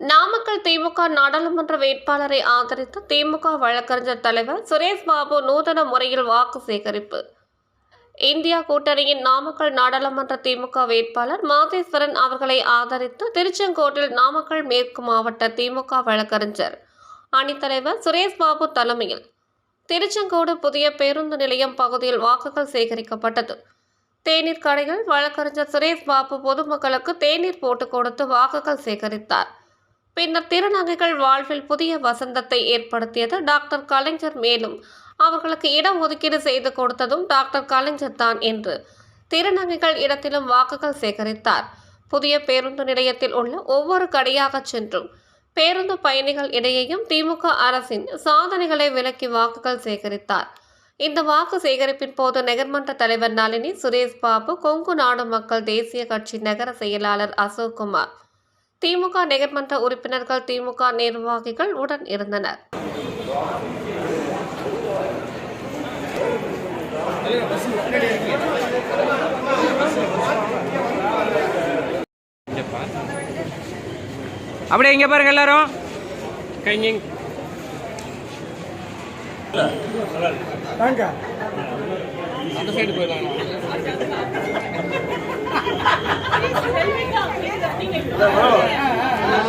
நாமக்கல் திமுக நாடாளுமன்ற வேட்பாளரை ஆதரித்து திமுக வழக்கறிஞர் தலைவர் சுரேஷ் பாபு நூதன முறையில் வாக்கு சேகரிப்பு. இந்தியா கூட்டணியின் நாமக்கல் நாடாளுமன்ற திமுக வேட்பாளர் மாதேஸ்வரன் அவர்களை ஆதரித்து திருச்செங்கோட்டில் நாமக்கல் மேற்கு மாவட்ட திமுக வழக்கறிஞர் அணித்தலைவர் சுரேஷ் பாபு தலைமையில். திருச்செங்கோடு புதிய பேருந்து நிலையம் பகுதியில் வாக்குகள் சேகரிக்கப்பட்டது. தேநீர் கடையில் வழக்கறிஞர் சுரேஷ் பாபு பொதுமக்களுக்கு தேநீர் போட்டு கொடுத்து வாக்குகள் சேகரித்தார். பின்னர் திருநங்கைகள் வாழ்வில் புதிய வசந்தத்தை ஏற்படுத்தியது டாக்டர் கலைஞர். மேலும் அவர்களுக்கு இடம் ஒதுக்கீடு செய்து கொடுத்ததும் டாக்டர் கலைஞர் தான் என்று திருநங்கைகள் இடத்திலும் வாக்குகள் சேகரித்தார். புதிய பேருந்து நிலையத்தில் உள்ள ஒவ்வொரு கடையாக சென்றும் பேருந்து பயணிகள் இடையேயும் திமுக அரசின் சாதனைகளை விலக்கி வாக்குகள் சேகரித்தார். இந்த வாக்கு சேகரிப்பின் போது நகர்மன்ற தலைவர் நளினி சுரேஷ் பாபு கொங்கு நாடு மக்கள் தேசிய கட்சி நகர செயலாளர் அசோக் குமார் திமுக நகர்மன்ற உறுப்பினர்கள் திமுக நிர்வாகிகள் உடன் இருந்தனர். அப்படியே இங்க பாருங்க எல்லாரும். கைங்க வாங்க அந்த சைடு போயிடலாம்